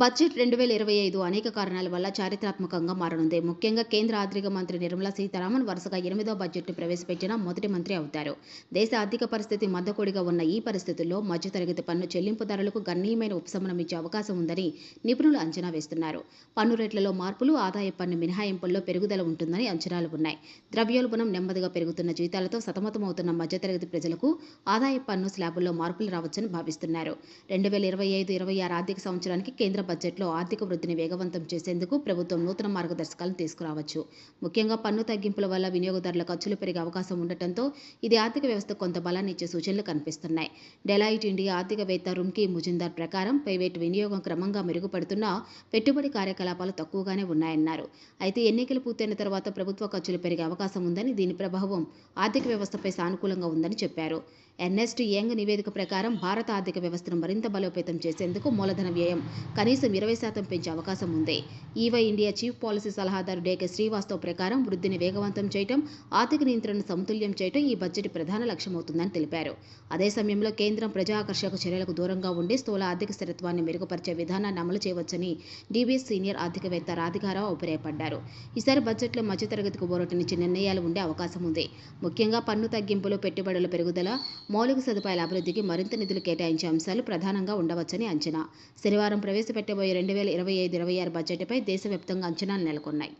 Budget రెండు వేల ఇరవై ఐదు అనేక కారణాల వల్ల చారిత్రాత్మకంగా మారనుంది. ముఖ్యంగా కేంద్ర ఆర్థిక మంత్రి నిర్మలా సీతారామన్ వరుసగా ఎనిమిదో బడ్జెట్ను ప్రవేశపెట్టిన మొదటి మంత్రి అవుతారు. దేశ ఆర్థిక పరిస్థితి మద్దకొడిగా ఉన్న ఈ పరిస్థితుల్లో మధ్యతరగతి పన్ను చెల్లింపుదారులకు గణనీయమైన ఉపశమనం ఇచ్చే అవకాశం ఉందని నిపుణులు అంచనా వేస్తున్నారు. పన్ను రేట్లలో మార్పులు ఆదాయ పన్ను మినహాయింపుల్లో పెరుగుదల ఉంటుందని అంచనాలు ఉన్నాయి. ద్రవ్యోల్బణం నెమ్మదిగా పెరుగుతున్న జీతాలతో సతమతమవుతున్న మధ్యతరగతి ప్రజలకు ఆదాయ పన్ను స్లాబుల్లో మార్పులు రావచ్చని భావిస్తున్నారు. రెండు వేల ఇరవై ఐదు ఇరవై ఆరు ఆర్థిక సంవత్సరానికి కేంద్ర బడ్జెట్లో ఆర్థిక వృద్ధిని వేగవంతం చేసేందుకు ప్రభుత్వం నూతన మార్గదర్శకాలను తీసుకురావచ్చు. ముఖ్యంగా పన్ను తగ్గింపుల వల్ల వినియోగదారుల ఖర్చులు పెరిగే అవకాశం ఉండటంతో ఇది ఆర్థిక వ్యవస్థ కొంత బలాన్ని ఇచ్చే సూచనలు కనిపిస్తున్నాయి. డెలాయిట్ ఇండియా ఆర్థికవేత్త రుమ్కీ ముజిందార్ ప్రకారం ప్రైవేటు వినియోగం క్రమంగా మెరుగుపడుతున్నా పెట్టుబడి కార్యకలాపాలు తక్కువగానే ఉన్నాయన్నారు. అయితే ఎన్నికలు పూర్తయిన తర్వాత ప్రభుత్వ ఖర్చులు పెరిగే అవకాశం ఉందని దీని ప్రభావం ఆర్థిక వ్యవస్థపై సానుకూలంగా ఉందని చెప్పారు. ఎన్ఎస్టీ యంగ్ నివేదిక ప్రకారం భారత ఆర్థిక వ్యవస్థను మరింత బలోపేతం చేసేందుకు మూలధన వ్యయం కనీసం ఇరవై శాతం పెంచే అవకాశం ఉంది. ఈవై ఇండియా చీఫ్ పాలసీ సలహాదారు డేకే శ్రీవాస్తవ్ ప్రకారం వృద్ధిని వేగవంతం చేయడం ఆర్థిక నియంత్రణను సమతుల్యం చేయడం ఈ బడ్జెట్ ప్రధాన లక్ష్యమవుతుందని తెలిపారు. అదే సమయంలో కేంద్రం ప్రజాకర్షక చర్యలకు దూరంగా ఉండి స్థూల ఆర్థిక స్థిరత్వాన్ని మెరుగుపరిచే విధానాన్ని అమలు చేయవచ్చని డీబీఎస్ సీనియర్ ఆర్థికవేత్త రాధికారావు అభిప్రాయపడ్డారు. ఈసారి బడ్జెట్లో మధ్యతరగతికి ఊరటనిచ్చే నిర్ణయాలు ఉండే అవకాశం ఉంది. ముఖ్యంగా పన్ను తగ్గింపులు పెట్టుబడుల పెరుగుదల మౌలిక సదుపాయాల అభివృద్ధికి మరింత నిధులు కేటాయించే అంశాలు ప్రధానంగా ఉండవచ్చని అంచనా. శనివారం ప్రవేశపెట్టబోయే రెండు వేల ఇరవై ఐదు ఇరవై ఆరు బడ్జెట్పై దేశవ్యాప్తంగా అంచనాలు నెలకొన్నాయి.